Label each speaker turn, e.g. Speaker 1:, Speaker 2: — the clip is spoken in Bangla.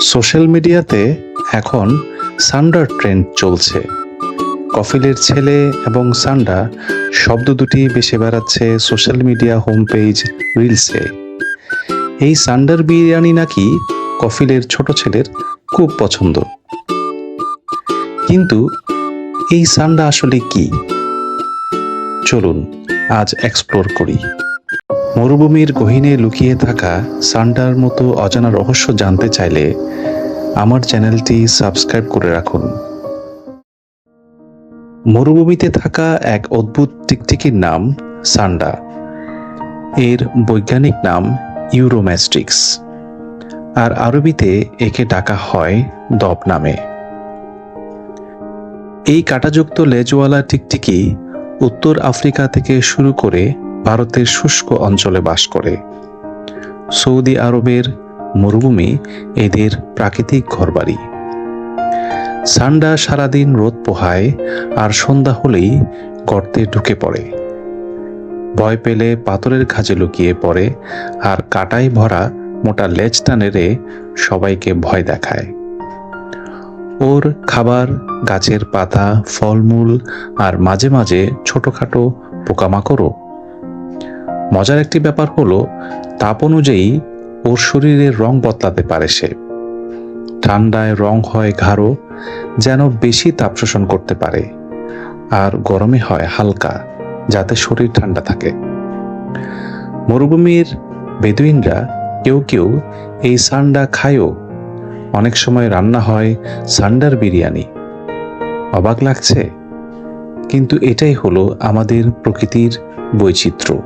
Speaker 1: সোশ্যাল মিডিয়াতে এখন সান্ডার ট্রেন্ড চলছে। কফিলের ছেলে এবং সান্ডা শব্দ দুটি বেশি বেড়াচ্ছে সোশ্যাল মিডিয়া হোম পেজ রিলসে। এই সান্ডার বিরিয়ানি নাকি কফিলের ছোট ছেলের খুব পছন্দ। কিন্তু এই সান্ডা আসলে কি? চলুন, আজ এক্সপ্লোর করি। মরুভূমির গহীনে লুকিয়ে থাকা সান্ডার মতো অজানা রহস্য জানতে চাইলে আমার চ্যানেলটি সাবস্ক্রাইব করে রাখুন। মরুভূমিতে থাকা এক অদ্ভুত টিকটিকির নাম সান্ডা। এর বৈজ্ঞানিক নাম ইউরোম্যাস্টিক্স। আর আরবিতে একে ডাকা হয় দব নামে। এই কাটাযুক্ত লেজওয়ালা টিকটিকি উত্তর আফ্রিকা থেকে শুরু করে ভারতের শুষ্ক অঞ্চলে বাস করে। সৌদি আরবের মরুভূমি এদের প্রাকৃতিক ঘরবাড়ি। সান্ডা সারাদিন রোদ পোহায় আর সন্ধ্যা হলেই গর্তে ঢুকে পড়ে। ভয় পেলে পাথরের খাঁজে লুকিয়ে পড়ে আর কাটাই ভরা মোটা লেজটা নেড়ে সবাইকে ভয় দেখায়। ওর খাবার, গাছের পাতা, ফলমূল আর মাঝে মাঝে ছোটখাটো পোকামাকড়ও মজার একটি ব্যাপার হলো, তাপ অনুযায়ী ওর শরীরের রং বদলাতে পারে সে। ঠান্ডায় রং হয় গাঢ়, যেন বেশি তাপ শোষণ করতে পারে। আর গরমে হয় হালকা, যাতে শরীর ঠান্ডা থাকে। মরুভূমির বেদুইনরা কেউ কেউ এই সান্ডা খায়ও। অনেক সময় রান্না হয় সান্ডার বিরিয়ানি। অবাক লাগছে? কিন্তু এটাই হলো আমাদের প্রকৃতির বৈচিত্র্য।